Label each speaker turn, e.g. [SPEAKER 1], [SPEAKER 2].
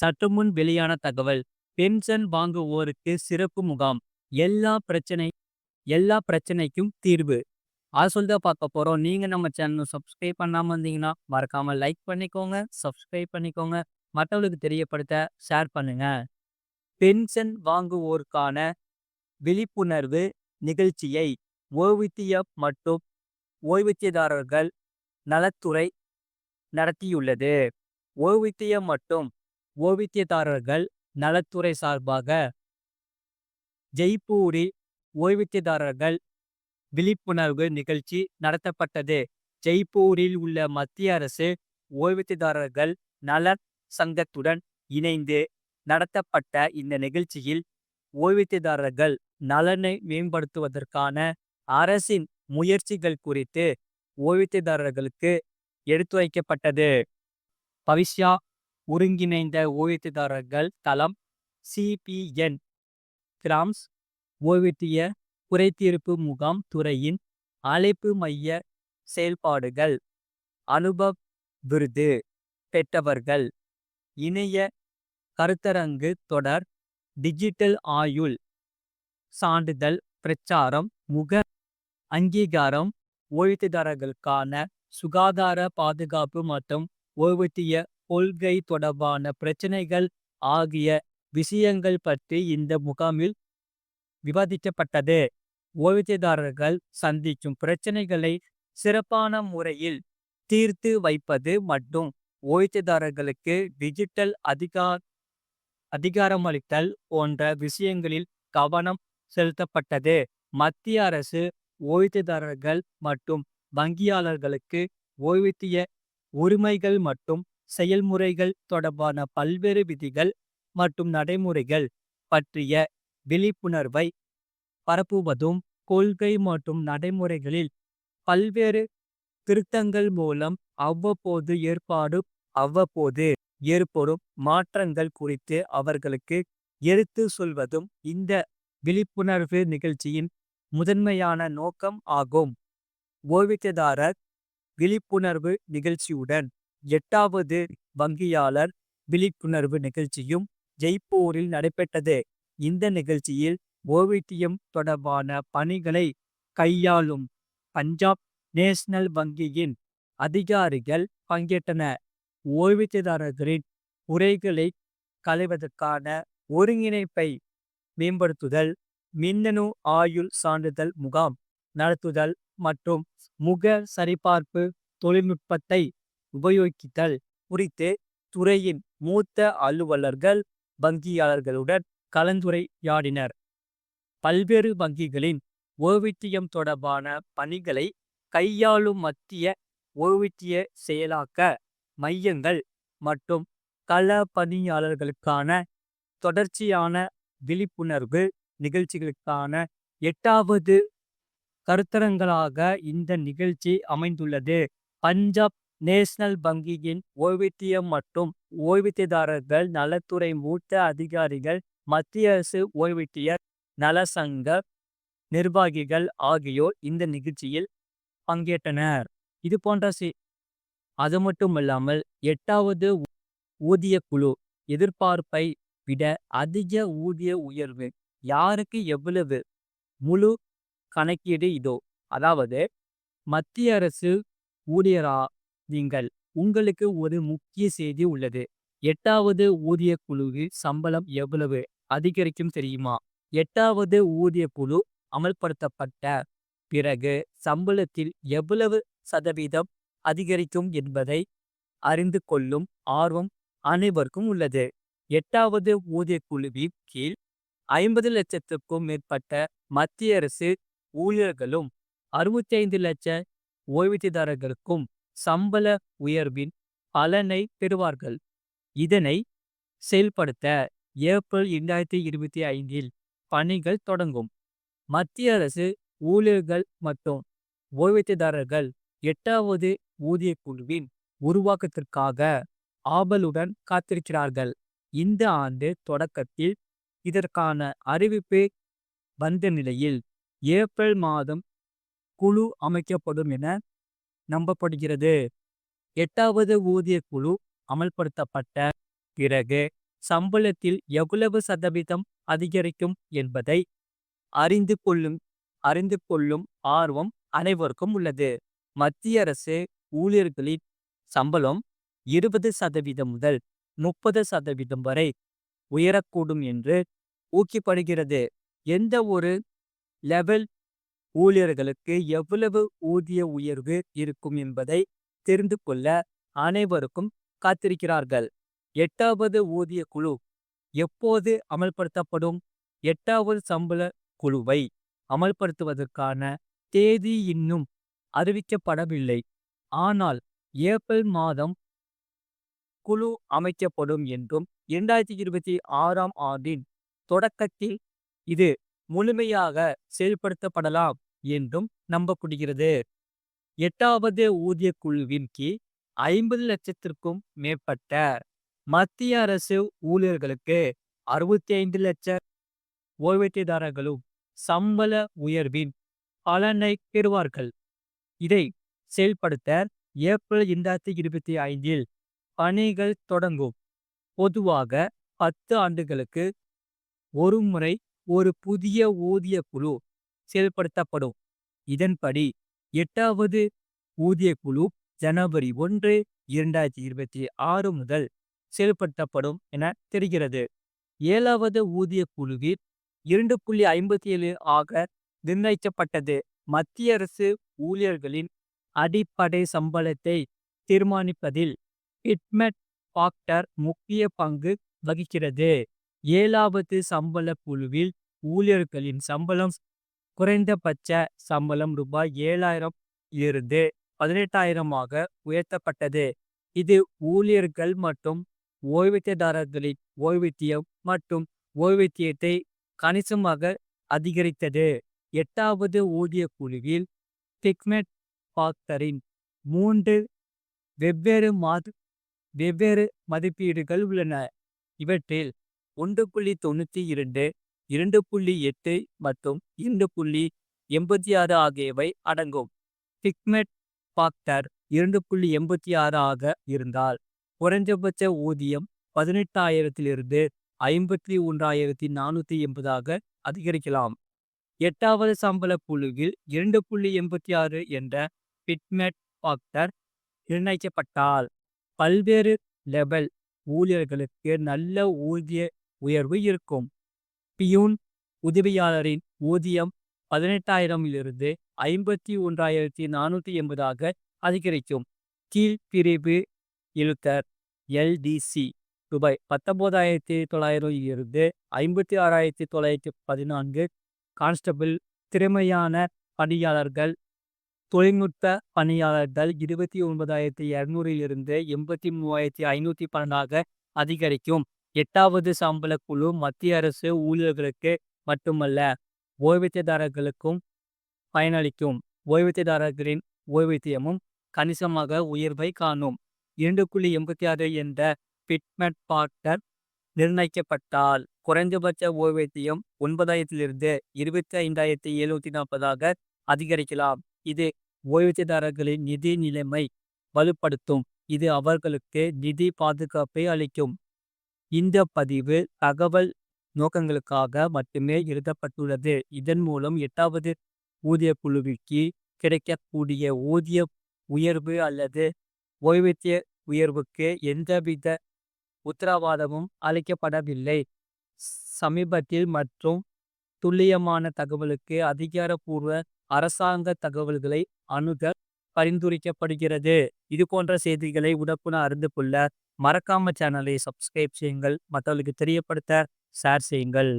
[SPEAKER 1] சற்றுமுன் வெளியான தகவல் பென்ஷன் வாங்குவோருக்கு சிறப்பு முகாம் எல்லா பிரச்சனை எல்லா பிரச்சனைக்கும் தீர்வு. அது சொல்லி தான் பார்க்க போறோம். நீங்க நம்ம சேனல் சப்ஸ்கிரைப் பண்ணாம இருந்தீங்கன்னா மறக்காம லைக் பண்ணிக்கோங்க சப்ஸ்கிரைப் பண்ணிக்கோங்க. மற்றவங்களுக்கு தெரியப்படுத்த ஷேர் பண்ணுங்க. பென்ஷன் வாங்குவோருக்கான விழிப்புணர்வு நிகழ்ச்சியை ஓய்வூதிய மற்றும் ஓய்வூதியதாரர்கள் நலத்துறை நடத்தியுள்ளது. ஓய்வூதிய மற்றும் ஓய்வூதியதாரர்கள் நலத்துறை சார்பாக ஜெய்ப்பூரில் ஓய்வூதியதாரர்கள் விழிப்புணர்வு நிகழ்ச்சி நடத்தப்பட்டது. ஜெய்ப்பூரில் உள்ள மத்திய அரசு ஓய்வூதியதாரர்கள் நல சங்கத்துடன் இணைந்து நடத்தப்பட்ட இந்த நிகழ்ச்சியில் ஓய்வூதியதாரர்கள் நலனை மேம்படுத்துவதற்கான அரசின் முயற்சிகள் குறித்து ஓய்வூதியதாரர்களுக்கு எடுத்துரைக்கப்பட்டது. பவிஷ்யா ஒருங்கிணைந்த ஓய்வூதியதாரர்கள் தளம் சிபிஎன் கிராம்ஸ் ஓய்வூதிய குறைதீர்ப்பு முகாம் துறையின் அழைப்பு மைய செயல்பாடுகள் அனுபவ் விருது பெற்றவர்கள் இணைய கருத்தரங்கு தொடர் டிஜிட்டல் ஆயுள் சான்றிதழ் பிரச்சாரம் முக அங்கீகாரம் ஓய்வூதியதாரர்களுக்கான சுகாதார பாதுகாப்பு மற்றும் ஓய்வூதிய கொள்கை தொடர்பான பிரச்சினைகள் ஆகிய விஷயங்கள் பற்றி இந்த முகாமில் விவாதிக்கப்பட்டது. ஓய்வூதியதாரர்கள் சந்திக்கும் பிரச்சனைகளை சிறப்பான முறையில் தீர்த்து வைப்பது மற்றும் ஓய்வூதியதாரர்களுக்கு டிஜிட்டல் அதிகார் அதிகாரமளித்தல் போன்ற விஷயங்களில் கவனம் செலுத்தப்பட்டது. மத்திய அரசு ஓய்வூதியதாரர்கள் மற்றும் வங்கியாளர்களுக்கு ஓய்வூதிய உரிமைகள் மற்றும் செயல்முறைகள் தொடர்பான பல்வேறு விதிகள் மற்றும் நடைமுறைகள் பற்றிய விழிப்புணர்வை பரப்புவதும் கொள்கை மற்றும் நடைமுறைகளில் பல்வேறு திருத்தங்கள் மூலம் அவ்வப்போது ஏற்பாடு அவ்வப்போது ஏற்படும் மாற்றங்கள் குறித்து அவர்களுக்கு எடுத்து சொல்வதும் இந்த விழிப்புணர்வு நிகழ்ச்சியின் முதன்மையான நோக்கம் ஆகும். ஓய்வூதியதாரர் விழிப்புணர்வு நிகழ்ச்சியுடன் எட்டாவது வங்கியாளர் விழிப்புணர்வு நிகழ்ச்சியும் ஜெய்ப்பூரில் நடைபெற்றது. இந்த நிகழ்ச்சியில் ஓவியம் தொடர்பான பணிகளை கையாளும் பஞ்சாப் நேஷனல் வங்கியின் அதிகாரிகள் பங்கேற்றனர் ஓய்வூதியதாரர்களின் உரைகளை களைவதற்கான ஒருங்கிணைப்பை மேம்படுத்துதல் மின்னணு ஆயுள் சான்றிதழ் முகாம் நடத்துதல் மற்றும் முக சரிபார்ப்பு தொழில்நுட்பத்தை உபயோகித்தல் குறித்து துறையின் மூத்த அலுவலர்கள் வங்கியாளர்களுடன் கலந்துரையாடினர். பல்வேறு வங்கிகளின் ஓய்வூதியம் தொடர்பான பணிகளை கையாளும் மத்திய ஓய்வூதிய செயலாக்க மையங்கள் மற்றும் கள பணியாளர்களுக்கான தொடர்ச்சியான விழிப்புணர்வு நிகழ்ச்சிகளுக்கான எட்டாவது கருத்தரங்களாக இந்த நிகழ்ச்சி அமைந்துள்ளது. பஞ்சாப் நேஷனல் வங்கியின் ஓய்வூதியம் மற்றும் ஓய்வூதியதாரர்கள் நலத்துறை மூத்த அதிகாரிகள் மத்திய அரசு ஓய்வூதிய நல சங்க நிர்வாகிகள் ஆகியோர் இந்த நிகழ்ச்சியில் பங்கேற்றனர். இது போன்ற சி அது மட்டுமல்லாமல் எட்டாவது ஊதிய குழு எதிர்பார்ப்பை விட அதிக ஊதிய உயர்வு யாருக்கு எவ்வளவு முழு கணக்கீடு இதோ அதாவது மத்திய அரசு ஊழியரா நீங்கள். உங்களுக்கு ஒரு முக்கிய செய்தி உள்ளது. எட்டாவது ஊதிய குழுவில் சம்பளம் எவ்வளவு அதிகரிக்கும் தெரியுமா? எட்டாவது ஊதிய குழு அமல்படுத்தப்பட்ட பிறகு சம்பளத்தில் எவ்வளவு சதவீதம் அதிகரிக்கும் என்பதை அறிந்து கொள்ளும் ஆர்வம் அனைவருக்கும் உள்ளது. எட்டாவது ஊதிய குழுவின் கீழ் ஐம்பது லட்சத்துக்கும் மேற்பட்ட மத்திய அரசு ஊழியர்களும் அறுபத்தி ஐந்து லட்ச ஓய்வூதியதாரர்களுக்கும் சம்பள உயர்வின் பலனை பெறுவார்கள். இதனை செயல்படுத்த ஏப்ரல் இரண்டாயிரத்தி இருபத்தி ஐந்தில் பணிகள் தொடங்கும். மத்திய அரசு ஊழியர்கள் மற்றும் ஓய்வூதியதாரர்கள் எட்டாவது ஊதிய குழுவின் உருவாக்கத்திற்காக ஆவலுடன் காத்திருக்கிறார்கள். இந்த ஆண்டு தொடக்கத்தில் இதற்கான அறிவிப்பு வந்த நிலையில் ஏப்ரல் மாதம் குழு அமைக்கப்படும் என நம்பப்படுகிறது. எட்டாவது ஊதிய குழு அமல்படுத்தப்பட்ட பிறகு சம்பளத்தில் எவ்வளவு சதவீதம் அதிகரிக்கும் என்பதை அறிந்து கொள்ளும் அறிந்து கொள்ளும் ஆர்வம் அனைவருக்கும் உள்ளது. மத்திய அரசு ஊழியர்களின் சம்பளம் இருபது சதவீதம் முதல் முப்பது சதவீதம் வரை உயரக்கூடும் என்று ஊக்கிப்படுகிறது. எந்த ஒரு லெவல் ஊழியர்களுக்கு எவ்வளவு ஊதிய உயர்வு இருக்கும் என்பதை தெரிந்து கொள்ள அனைவருக்கும் காத்திருக்கிறார்கள். எட்டாவது ஊதிய குழு எப்போது அமல்படுத்தப்படும்? எட்டாவது சம்பள குழுவை அமல்படுத்துவதற்கான தேதி இன்னும் அறிவிக்கப்படவில்லை. ஆனால் ஏப்ரல் மாதம் குழு அமைக்கப்படும் என்றும் இரண்டாயிரத்தி இருபத்தி ஆறாம் ஆண்டின் தொடக்கத்தில் இது முழுமையாக செயல்படுத்தப்படலாம் என்றும் நம்பப்படுகிறது. எட்டாவது ஊதிய குழுவின் கீழ் ஐம்பது லட்சத்திற்கும் மேற்பட்ட மத்திய அரசு ஊழியர்களுக்கு அறுபத்தி ஐந்து லட்ச ஓய்வூதியதாரர்களும் சம்பள உயர்வின் பலனை பெறுவார்கள். இதை செயல்படுத்த ஏப்ரல் இரண்டாயிரத்தி இருபத்தி ஐந்தில் பணிகள் தொடங்கும். பொதுவாக பத்து ஆண்டுகளுக்கு ஒரு முறை ஒரு புதிய ஊதிய குழு செயல்படுத்தப்படும். இதன்படி எட்டாவது ஊதிய குழு ஜனவரி ஒன்று இரண்டாயிரத்தி இருபத்தி ஆறு முதல் செயல்படுத்தப்படும் என தெரிகிறது. ஏழாவது ஊதிய குழுவில் இரண்டு புள்ளி ஐம்பத்தி ஏழு ஆக நிர்ணயிக்கப்பட்டது. மத்திய அரசு ஊழியர்களின் அடிப்படை சம்பளத்தை தீர்மானிப்பதில் பிட்மெட் பாக்டர் முக்கிய பங்கு வகிக்கிறது. ஏழாவது சம்பள குழுவில் ஊழியர்களின் சம்பளம் குறைந்தபட்ச சம்பளம் ரூபாய் ஏழாயிரம் இருந்து பதினெட்டாயிரமாக உயர்த்தப்பட்டது. இது ஊழியர்கள் மற்றும் ஓய்வூதியதாரர்களின் ஓய்வூதியம் மற்றும் ஓய்வூதியத்தை கணிசமாக அதிகரித்தது. எட்டாவது ஊதிய குழுவில் பிக்மெட் பாக்டரின் மூன்று வெவ்வேறு மாத வெவ்வேறு மதிப்பீடுகள் உள்ளன. இவற்றில் ஒன்று புள்ளி தொண்ணூற்றி இரண்டு இரண்டு புள்ளி எட்டு மற்றும் இரண்டு புள்ளி எண்பத்தி ஆறு ஆகியவை அடங்கும். பிக்மெட் பாக்டர் இரண்டு புள்ளி எண்பத்தி ஆறு ஆக இருந்தால் குறைஞ்சபட்ச ஊதியம் பதினெட்டாயிரத்திலிருந்து ஐம்பத்தி ஒன்றாயிரத்தி நானூற்றி எண்பதாக அதிகரிக்கலாம். எட்டாவது சம்பள குழுவில் இரண்டு புள்ளி எண்பத்தி ஆறு என்ற பிட்மெட் பாக்டர் நிர்ணயிக்கப்பட்டால் பல்வேறு லெவல் ஊழியர்களுக்கு நல்ல ஊதிய உயர்வு இருக்கும். பியூன் உதவியாளரின் ஊதியம் பதினெட்டாயிரமிலிருந்து ஐம்பத்தி ஒன்றாயிரத்தி நானூற்றி எண்பதாக அதிகரிக்கும். கீழ்பிரிவு இழுத்தர் எல்டிசி ரூபாய் பத்தொன்பதாயிரத்தி தொள்ளாயிரம் இருந்து ஐம்பத்தி ஆறாயிரத்தி தொள்ளாயிரத்தி பதினான்கு கான்ஸ்டபிள் திறமையான பணியாளர்கள் தொழில்நுட்ப பணியாளர்கள் இருபத்தி ஒன்பதாயிரத்தி இரநூறிலிருந்து எண்பத்தி மூவாயிரத்தி ஐநூற்றி பன்னெண்டாக அதிகரிக்கும். எட்டாவது சம்பள குழு மத்திய அரசு ஊழியர்களுக்கு மட்டுமல்ல ஓய்வூதியதாரர்களுக்கும் பயனளிக்கும். ஓய்வூதியதாரர்களின் ஓய்வூதியமும் கணிசமாக உயர்வை காணும். இரண்டு புள்ளி எண்பத்தி ஆறு என்ற பிட்மெட் பாக்டர் நிர்ணயிக்கப்பட்டால் குறைந்தபட்ச ஓய்வூதியம் ஒன்பதாயிரத்திலிருந்து இருபத்தி ஐந்தாயிரத்தி எழுநூத்தி நாற்பதாக அதிகரிக்கலாம். இது ஓய்வூதியதாரர்களின் நிதி நிலைமை வலுப்படுத்தும். இது அவர்களுக்கு நிதி பாதுகாப்பை அளிக்கும். இந்த பதிவு தகவல் நோக்கங்களுக்காக மட்டுமே எழுதப்பட்டுள்ளது. இதன் மூலம் எட்டாவது ஊதிய குழுவிற்கு கிடைக்கக்கூடிய ஊதிய உயர்வு அல்லது ஓய்வூதிய உயர்வுக்கு எந்தவித உத்தரவாதமும் அளிக்கப்படவில்லை. சமீபத்தில் மற்றும் துல்லியமான தகவலுக்கு அதிகாரப்பூர்வ அரசாங்க தகவல்களை அணுக பரிந்துரைக்கப்படுகிறது. இது போன்ற செய்திகளை உடப்புன அறிந்து கொள்ள மறக்காம சேனலை சப்ஸ்கிரைப் செய்யுங்கள். மற்றவர்களுக்கு தெரியப்படுத்த ஷேர் செய்யுங்கள்.